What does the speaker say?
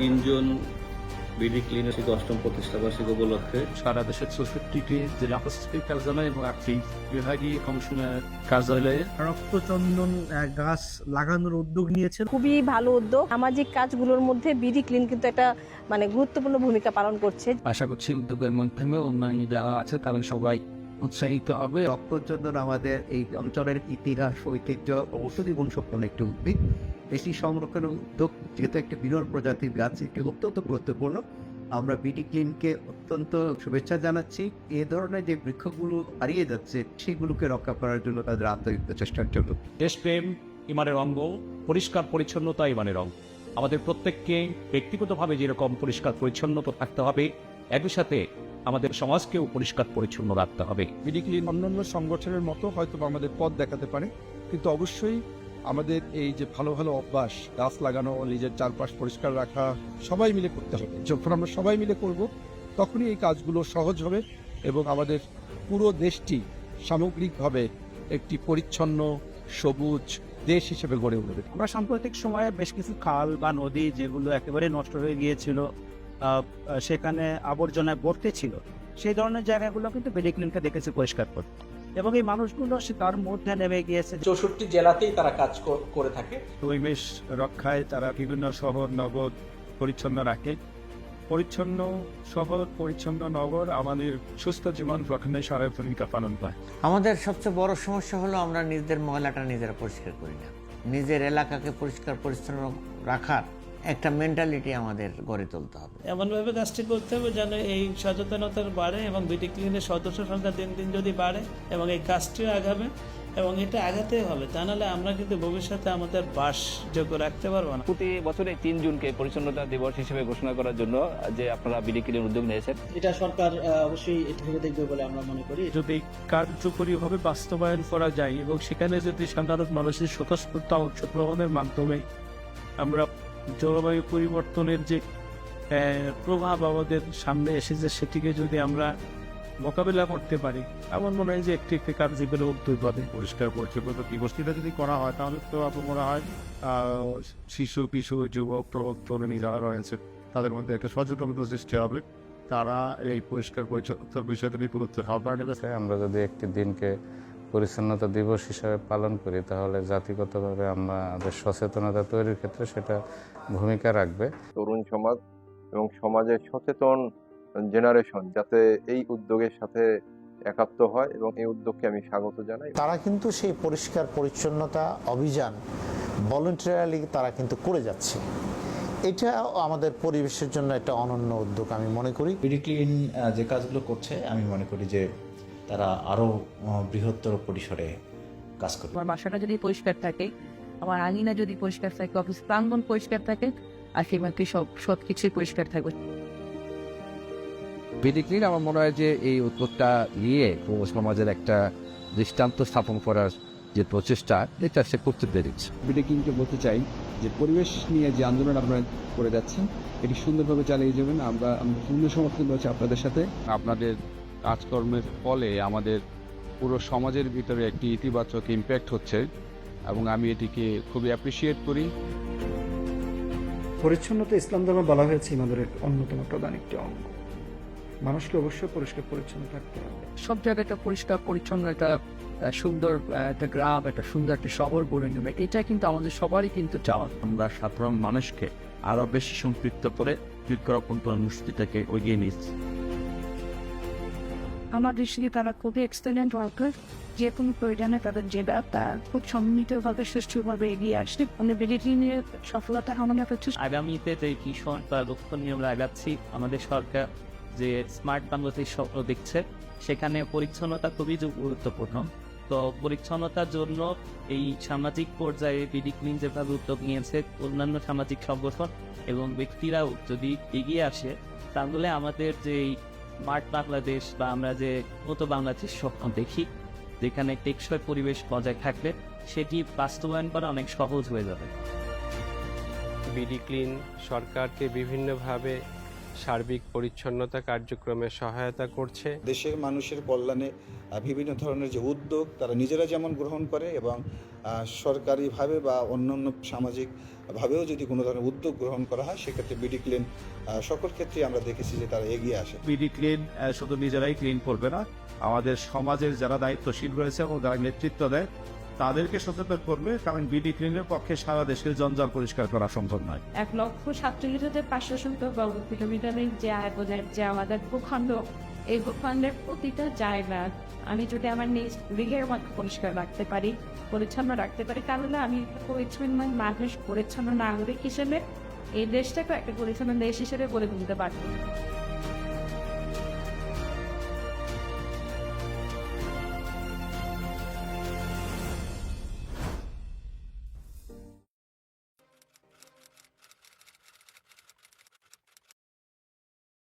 তিনজন BD clinic অষ্টম প্রতিষ্ঠা বার্ষিকী উপলক্ষে সারা দেশের চৌষট্টিটি জেলা প্রশাসনিক কার্যালয় এবং একটি বিভাগীয় কমিশনার কার্যালয়ে রক্তচন্দন গাছ লাগানোর উদ্যোগ নিয়েছে খুবই ভালো উদ্যোগ। সামাজিক কাজগুলোর মধ্যে বিডি ক্লিন কিন্তু একটা মানে গুরুত্বপূর্ণ ভূমিকা পালন করছে। আশা করছি উদ্যোগের মাধ্যমে অন্যান্য যারা আছে তারা সবাই উৎসাহিত হবে। রক্তচন্দন আমাদের এই অঞ্চলের ইতিহাস ঐতিহ্য ঔষধি গুণসম্পন্ন একটি উদ্ভিদ। এটি সংরক্ষণের উদ্যোগ যেহেতু একটি বিরল প্রজাতির গাছ এটি অত্যন্ত গুরুত্বপূর্ণ। আমরা বিটি ক্লিনকে অত্যন্ত শুভেচ্ছা জানাচ্ছি। এ ধরনের যে বৃক্ষগুলো হারিয়ে যাচ্ছে সেগুলোকে রক্ষা করার জন্য তাদের আন্তরিক চেষ্টার জন্য। দেশপ্রেম ইমানের অঙ্গ পরিষ্কার পরিচ্ছন্নতা ইমানের অঙ্গ। আমাদের প্রত্যেককে ব্যক্তিগতভাবে যেরকম পরিষ্কার পরিচ্ছন্নতা থাকতে হবে একই সাথে আমাদের সমাজকেও পরিষ্কার পরিচ্ছন্ন রাখতে হবে। মেডিক্লিন অন্যান্য সংগঠনের মতো হয়তো বা আমাদের পথ দেখাতে পারে কিন্তু অবশ্যই আমাদের এই যে ভালো ভালো অভ্যাস, গাছ লাগানো, নিজের চারপাশ পরিষ্কার রাখা, সবাই মিলে করতে হবে। যখন আমরা সবাই মিলে করব, তখনই এই কাজগুলো সহজ হবে এবং আমাদের পুরো দেশটি সামগ্রিকভাবে একটি পরিচ্ছন্ন, সবুজ দেশ হিসেবে গড়ে উঠবে। আমরা সাম্প্রতিক সময়ে বেশ কিছু খাল বা নদী যেগুলো একেবারে নষ্ট হয়ে গিয়েছিল সেখানে আবর্জনায় ভর্তি ছিল, সেই ধরনের জায়গাগুলো কিন্তু বিডি ক্লিনকে দেখেছি পরিষ্কার করতে। এবং এই মানুষগুলো সে তার মধ্যে নেমে গিয়েছে। চৌষট্টি জেলাতেই তারা কাজ করে থাকে। পরিবেশ রক্ষায় তারা বিভিন্ন শহর নগর পরিচ্ছন্ন রাখে। পরিচ্ছন্ন শহর পরিচ্ছন্ন নগর আমাদের সুস্থ জীবন গঠনে সারা ভূমিকা পালন করে। আমাদের সবচেয়ে বড় সমস্যা হলো আমরা নিজেদের ময়লাটা নিজেরা পরিষ্কার করি না। নিজের এলাকাকে পরিষ্কার পরিচ্ছন্ন রাখার একটা মেন্টালিটি আমাদের গড়ে তুলতে হবে। এমনভাবে কাজটি করতে হবে যেন এই সচেতনতার বাড়ে এবং বিটি ক্লিনের সদস্য সংখ্যা দিন দিন যদি বাড়ে এবং এই কাজটিও আগাবে এবং এটা আগাতেই হবে তা নাহলে আমরা কিন্তু ভবিষ্যতে আমাদের বাসযোগ্য রাখতে পারব না। প্রতি বছরে তিন জুনকে পরিচ্ছন্নতা দিবস হিসেবে ঘোষণা করার জন্য যে আপনারা বিডি ক্লিন উদ্যোগ নিয়েছেন। এটা সরকার অবশ্যই এটা ভেবে দেখবে বলে আমরা মনে করি। যদি কার্যকরীভাবে বাস্তবায়ন করা যায় এবং সেখানে যদি সাধারণ মানুষের স্বতঃস্ফূর্ত অংশগ্রহণের মাধ্যমে আমরা জলবায়ু পরিবর্তনের যে প্রভাব আমাদের সামনে এসেছে সেটিকে যদি আমরা মোকাবিলা করতে পারি আমার মনে হয় যে একটি একটি কার্যকরী উদ্যোগ হবে। পরিষ্কার পরিচ্ছন্ন দিবসটিটা যদি করা হয় তাহলে তো আপনার মনে হয় শিশু কিশোর যুবক প্রবক তরুণী যারা রয়েছে। তাদের মধ্যে একটা সচেতনতা সৃষ্টি হবে। তারা এই পরিষ্কার পরিচ্ছন্নতার বিষয়টা নিয়ে গুরুত্ব খাবার আমরা যদি একটি দিনকে পরিচ্ছন্নতা দিবস হিসাবে পালন করি তাহলে জাতিগতভাবে আমরা আমাদের সচেতনতা তৈরির ক্ষেত্রে সেটা ভূমিকা রাখবে। তরুণ সমাজ এবং সমাজের সচেতন জেনারেশন যাতে এই উদ্যোগের সাথে একাত্ম হয় এবং এই উদ্যোগকে আমি স্বাগত জানাই। তারা কিন্তু সেই পরিষ্কার পরিচ্ছন্নতা অভিযান ভলেন্টারিয়ালি তারা কিন্তু করে যাচ্ছে। এটা আমাদের পরিবেশের জন্য একটা অনন্য উদ্যোগ আমি মনে করি। বিডিক্লিন যে কাজগুলো করছে আমি মনে করি যে তারা আরও বৃহত্তর পরিসরে কাজ করবে। আমার বাসাটা যদি পরিষ্কার থাকে আমার আঙিনা যদি পরিষ্কার থাকে অফিস প্রাঙ্গন পরিষ্কার থাকে আর সেই মধ্যে সব সব কিছুই পরিষ্কার থাকবে। বিডিক্লিন আমার মনে হয় যে এই উদ্যোগটা নিয়ে পৌর সমাজের একটা দৃষ্টান্ত স্থাপন করার যে প্রচেষ্টা এটা সে করতে পেরেছে। বিডেকিংকে বলতে চাই যে পরিবেশ নিয়ে যে আন্দোলন আপনারা করে যাচ্ছেন এটি সুন্দরভাবে চালিয়ে যাবেন। আমরা আমরা পূর্ণ সমর্থন রয়েছে আপনাদের সাথে। আপনাদের কাজকর্মের ফলে আমাদের পুরো সমাজের ভিতরে একটি ইতিবাচক ইম্প্যাক্ট হচ্ছে এবং আমি এটিকে খুবই অ্যাপ্রিসিয়েট করি। পরিচ্ছন্নতা ইসলাম ধর্মে বলা হয়েছে ইমাদের অন্যতম প্রধান একটি অঙ্গ। মানুষকে অবশ্যই পরিষ্কার পরিচ্ছন্ন থাকতে হবে। সব জায়গাটা পরিষ্কার পরিচ্ছন্ন একটা সুন্দর একটা গ্রাম একটা সুন্দর একটা শহর গড়ে নেবে। এটা কিন্তু আমাদের সবারই কিন্তু চাওয়া। আমরা সাধারণ মানুষকে আরও বেশি সম্পৃক্ত করে বৃক্ষরোপণ কর্মসূচিটাকে এগিয়ে নিচ্ছি। আমার দৃষ্টিতে তারা খুবই এক্সেলেন্ট ওয়ার্কার যে কোনো প্রয়োজনে তাদের যে ব্যাপার খুব সম্মিলিতভাবে, সুষ্ঠুভাবে এগিয়ে আসছে। মানে বিডি ক্লিনের সফলতা আমাদের কাছে আগামীতে যে ভীষণ বা লক্ষ্য নিয়ে আমরা আমাদের সরকার যে স্মার্ট বাংলাদেশ স্বপ্ন দেখছে, সেখানে পরিচ্ছন্নতা খুবই গুরুত্বপূর্ণ। তো পরিচ্ছন্নতার জন্য এই সামাজিক পর্যায়ে বিডি ক্লিন যেভাবে উদ্যোগ নিয়েছে, অন্যান্য সামাজিক সংগঠন এবং ব্যক্তিরাও যদি এগিয়ে আসে, তাহলে আমাদের যে স্মার্ট বাংলাদেশ বা আমরা যে মতো বাংলাদেশ স্বপ্ন দেখি, যেখানে টেকসই পরিবেশ বজায় থাকলে সেটি বাস্তবায়ন করা অনেক সহজ হয়ে যাবে। বিডি ক্লিন সরকারকে বিভিন্নভাবে সার্বিক পরিচ্ছন্নতা কার্যক্রমে সহায়তা করছে। দেশের মানুষের কল্যাণে বিভিন্ন ধরনের যে উদ্যোগ তারা নিজেরা যেমন গ্রহণ করে এবং সরকারিভাবে বা অন্যান্য সামাজিকভাবেও যদি কোনো ধরনের উদ্যোগ গ্রহণ করা হয় সেক্ষেত্রে বিডি ক্লিন সকল ক্ষেত্রেই আমরা দেখেছি যে তারা এগিয়ে আসে। বিডি ক্লিন শুধু নিজেরাই ক্লিন করবে না আমাদের সমাজের যারা দায়িত্বশীল রয়েছে এবং যারা নেতৃত্ব দেয় তাদেরকে সচেতন করবে কারণ বিডি ক্লিনের পক্ষে সারা দেশের জঞ্জাল পরিষ্কার করা সম্ভব নয়। এক লক্ষ সাতচল্লিশ হাজার পাঁচশো সত্তর বর্গ কিলোমিটারের যে আয়তনের যে আমাদের ভূখণ্ড, এই ভূখণ্ডের প্রতিটা জায়গা আমি যদি আমার নিজ গৃহের মধ্যে পরিষ্কার রাখতে পারি, পরিচ্ছন্ন রাখতে পারি, তাহলে আমি পরিচ্ছন্ন মানুষ, পরিচ্ছন্ন নাগরিক হিসেবে এই দেশটাকে একটা পরিচ্ছন্ন দেশ হিসেবে গড়ে তুলতে পারব।